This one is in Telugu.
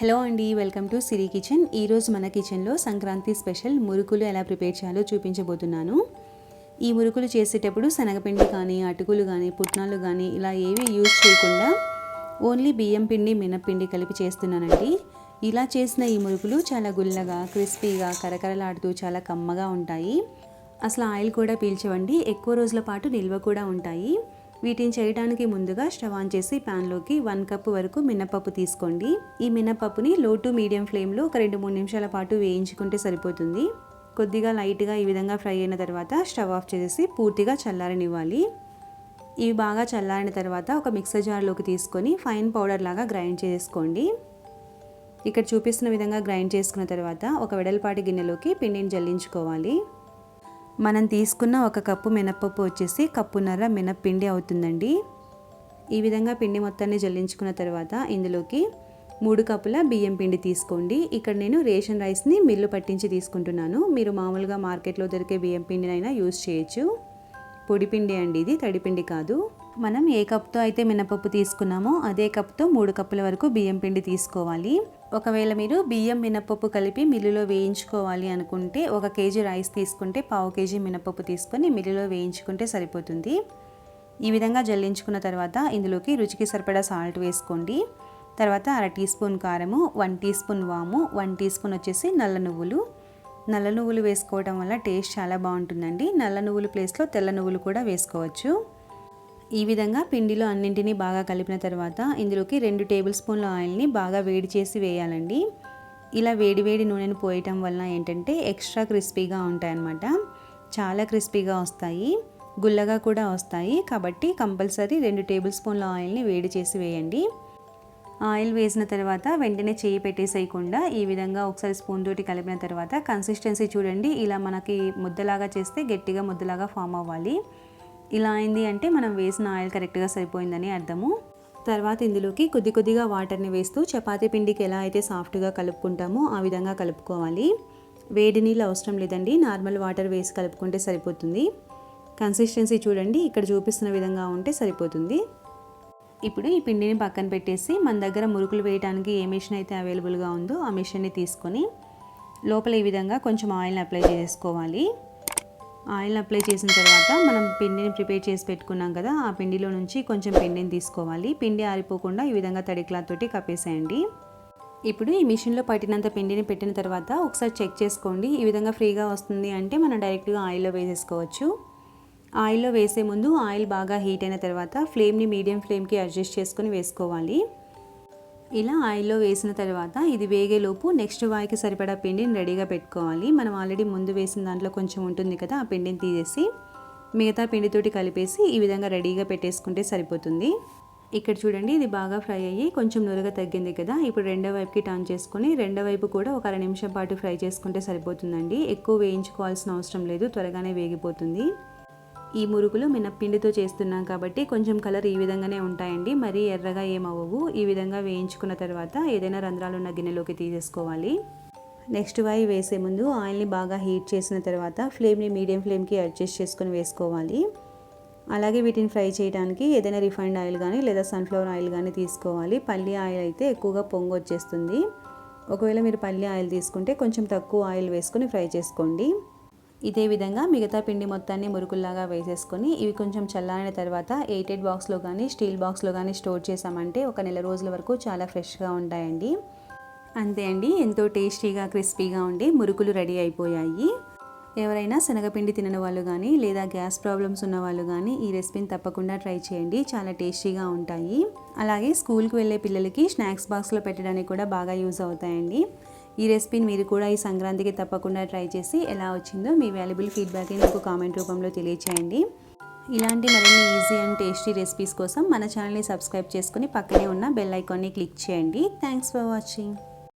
హలో అండి వెల్కమ్ టు సిరి కిచెన్. ఈరోజు మన కిచెన్లో సంక్రాంతి స్పెషల్ మురుకులు ఎలా ప్రిపేర్ చేయాలో చూపించబోతున్నాను. ఈ మురుకులు చేసేటప్పుడు శనగపిండి కానీ అటుకులు కానీ పుట్నాలు కానీ ఇలా ఏవి యూజ్ చేయకుండా ఓన్లీ బియ్యం పిండి మినప్పిండి కలిపి చేస్తున్నానండి. ఇలా చేసిన ఈ మురుకులు చాలా గుల్లగా క్రిస్పీగా కరకరలాడుతూ చాలా కమ్మగా ఉంటాయి. అసలు ఆయిల్ కూడా పీల్చవండి ఎక్కువ రోజుల పాటు నిల్వ కూడా ఉంటాయి. వీటిని చేయడానికి ముందుగా స్టవ్ ఆన్ చేసి ప్యాన్లోకి వన్ కప్ వరకు మినపప్పు తీసుకోండి. ఈ మినపప్పుని లో టు మీడియం ఫ్లేమ్లో ఒక రెండు మూడు నిమిషాల పాటు వేయించుకుంటే సరిపోతుంది. కొద్దిగా లైట్గా ఈ విధంగా ఫ్రై అయిన తర్వాత స్టవ్ ఆఫ్ చేసి పూర్తిగా చల్లారనివ్వాలి. ఇవి బాగా చల్లారిన తర్వాత ఒక మిక్సర్ జార్లోకి తీసుకొని ఫైన్ పౌడర్ లాగా గ్రైండ్ చేసుకోండి. ఇక్కడ చూపిస్తున్న విధంగా గ్రైండ్ చేసుకున్న తర్వాత ఒక వెడల్పాటి గిన్నెలోకి పిండిని జల్లించుకోవాలి. మనం తీసుకున్న ఒక కప్పు మినప్పప్పు వచ్చేసి కప్పున్నర మినప్పిండి అవుతుందండి. ఈ విధంగా పిండి మొత్తాన్ని జల్లించుకున్న తర్వాత ఇందులోకి మూడు కప్పుల బియ్యం పిండి తీసుకోండి. ఇక్కడ నేను రేషన్ రైస్ని మిల్లు పట్టించి తీసుకుంటున్నాను. మీరు మామూలుగా మార్కెట్లో దొరికే బియ్యం పిండినైనా యూస్ చేయొచ్చు. పొడి పిండి అండి ఇది తడిపిండి కాదు. మనం ఏ కప్తో అయితే మినపప్పు తీసుకున్నామో అదే కప్తో మూడు కప్పుల వరకు బియ్యం పిండి తీసుకోవాలి. ఒకవేళ మీరు బియ్యం మినపప్పు కలిపి మిల్లులో వేయించుకోవాలి అనుకుంటే ఒక కేజీ రైస్ తీసుకుంటే పావు కేజీ మినపప్పు తీసుకొని మిల్లులో వేయించుకుంటే సరిపోతుంది. ఈ విధంగా జల్లించుకున్న తర్వాత ఇందులోకి రుచికి సరిపడా సాల్ట్ వేసుకోండి. తర్వాత అర టీ స్పూన్ కారము వన్ టీ స్పూన్ వాము వన్ టీ స్పూన్ వచ్చేసి నల్ల నువ్వులు. నల్ల నువ్వులు వేసుకోవడం వల్ల టేస్ట్ చాలా బాగుంటుందండి. నల్ల నువ్వుల ప్లేస్లో తెల్ల నువ్వులు కూడా వేసుకోవచ్చు. ఈ విధంగా పిండిలో అన్నింటినీ బాగా కలిపిన తర్వాత ఇందులోకి రెండు టేబుల్ స్పూన్ల ఆయిల్ని బాగా వేడి చేసి వేయాలండి. ఇలా వేడి వేడి నూనెను పోయటం వలన ఏంటంటే ఎక్స్ట్రా క్రిస్పీగా ఉంటాయన్నమాట. చాలా క్రిస్పీగా వస్తాయి గుల్లగా కూడా వస్తాయి. కాబట్టి కంపల్సరీ రెండు టేబుల్ స్పూన్ల ఆయిల్ని వేడి చేసి వేయండి. ఆయిల్ వేసిన తర్వాత వెంటనే చేయి పెట్టేసేయకుండా ఈ విధంగా ఒకసారి స్పూన్ తోటి కలిపిన తర్వాత కన్సిస్టెన్సీ చూడండి. ఇలా మనకి ముద్దలాగా చేస్తే గట్టిగా ముద్దలాగా ఫామ్ అవ్వాలి. ఇలా అయింది అంటే మనం వేసిన ఆయిల్ కరెక్ట్గా సరిపోయిందని అర్థము. తర్వాత ఇందులోకి కొద్ది కొద్దిగా వాటర్ని వేస్తూ చపాతీ పిండికి ఎలా అయితే సాఫ్ట్గా కలుపుకుంటామో ఆ విధంగా కలుపుకోవాలి. వేడి నీళ్ళు అవసరం లేదండి. నార్మల్ వాటర్ వేసి కలుపుకుంటే సరిపోతుంది. కన్సిస్టెన్సీ చూడండి. ఇక్కడ చూపిస్తున్న విధంగా ఉంటే సరిపోతుంది. ఇప్పుడు ఈ పిండిని పక్కన పెట్టేసి మన దగ్గర మురుకులు వేయడానికి ఏ మిషన్ అయితే అవైలబుల్గా ఉందో ఆ మిషన్ని తీసుకొని లోపల ఈ విధంగా కొంచెం ఆయిల్ని అప్లై చేసుకోవాలి. ఆయిల్ అప్లై చేసిన తర్వాత మనం పిండిని ప్రిపేర్ చేసి పెట్టుకున్నాం కదా ఆ పిండిలో నుంచి కొంచెం పిండిని తీసుకోవాలి. పిండి ఆరిపోకుండా ఈ విధంగా తడి క్లాత్ తోటి కప్పేసేయండి. ఇప్పుడు ఈ మిషన్లో పట్టినంత పిండిని పెట్టిన తర్వాత ఒకసారి చెక్ చేసుకోండి. ఈ విధంగా ఫ్రీగా వస్తుంది అంటే మనం డైరెక్ట్గా ఆయిల్లో వేసేసుకోవచ్చు. ఆయిల్లో వేసే ముందు ఆయిల్ బాగా హీట్ అయిన తర్వాత ఫ్లేమ్ని మీడియం ఫ్లేమ్కి అడ్జస్ట్ చేసుకొని వేసుకోవాలి. ఇలా ఆయిల్లో వేసిన తర్వాత ఇది వేగేలోపు నెక్స్ట్ వాయికి సరిపడా పిండిని రెడీగా పెట్టుకోవాలి. మనం ఆల్రెడీ ముందు వేసిన దాంట్లో కొంచెం ఉంటుంది కదా ఆ పిండిని తీసేసి మిగతా పిండితోటి కలిపేసి ఈ విధంగా రెడీగా పెట్టేసుకుంటే సరిపోతుంది. ఇక్కడ చూడండి ఇది బాగా ఫ్రై అయ్యి కొంచెం నురగ తగ్గింది కదా ఇప్పుడు రెండో వైపుకి టర్న్ చేసుకొని రెండో వైపు కూడా ఒక అర నిమిషం పాటు ఫ్రై చేసుకుంటే సరిపోతుందండి. ఎక్కువ వేయించుకోవాల్సిన అవసరం లేదు త్వరగానే వేగిపోతుంది. ఈ మురుకులు మినప్పిండితో చేస్తున్నాం కాబట్టి కొంచెం కలర్ ఈ విధంగానే ఉంటాయండి. మరీ ఎర్రగా ఏమవ్వవు ఈ విధంగా వేయించుకున్న తర్వాత ఏదైనా రంధ్రాలు ఉన్న గిన్నెలోకి తీసేసుకోవాలి. నెక్స్ట్ వాయి వేసే ముందు ఆయిల్ని బాగా హీట్ చేసిన తర్వాత ఫ్లేమ్ని మీడియం ఫ్లేమ్కి అడ్జస్ట్ చేసుకొని వేసుకోవాలి. అలాగే వీటిని ఫ్రై చేయడానికి ఏదైనా రిఫైండ్ ఆయిల్ కానీ లేదా సన్ఫ్లవర్ ఆయిల్ కానీ తీసుకోవాలి. పల్లి ఆయిల్ అయితే ఎక్కువగా పొంగు వచ్చేస్తుంది. ఒకవేళ మీరు పల్లి ఆయిల్ తీసుకుంటే కొంచెం తక్కువ ఆయిల్ వేసుకొని ఫ్రై చేసుకోండి. ఇదే విధంగా మిగతా పిండి మొత్తాన్ని మురుకుల్లాగా వేసేసుకొని ఇవి కొంచెం చల్లారిన తర్వాత ఎయిటెడ్ బాక్స్లో కానీ స్టీల్ బాక్స్లో కానీ స్టోర్ చేసామంటే ఒక నెల రోజుల వరకు చాలా ఫ్రెష్గా ఉంటాయండి. అంతే అండి. ఎంతో టేస్టీగా క్రిస్పీగా ఉండి మురుకులు రెడీ అయిపోయాయి. ఎవరైనా శనగపిండి తినని వాళ్ళు కానీ లేదా గ్యాస్ ప్రాబ్లమ్స్ ఉన్న వాళ్ళు కానీ ఈ రెసిపీని తప్పకుండా ట్రై చేయండి. చాలా టేస్టీగా ఉంటాయి. అలాగే స్కూల్కి వెళ్ళే పిల్లలకి స్నాక్స్ బాక్స్లో పెట్టడానికి కూడా బాగా యూజ్ అవుతాయండి. ఈ రెసిపీని మీరు కూడా ఈ సంక్రాంతికి తప్పకుండా ట్రై చేసి ఎలా వచ్చిందో మీ వాల్యుబుల్ ఫీడ్బ్యాక్ని నాకు కామెంట్ రూపంలో తెలియచేయండి. ఇలాంటి మరిన్ని ఈజీ అండ్ టేస్టీ రెసిపీస్ కోసం మన ఛానల్ని సబ్స్క్రైబ్ చేసుకుని పక్కనే ఉన్న బెల్ ఐకాన్ని క్లిక్ చేయండి. Thanks for watching.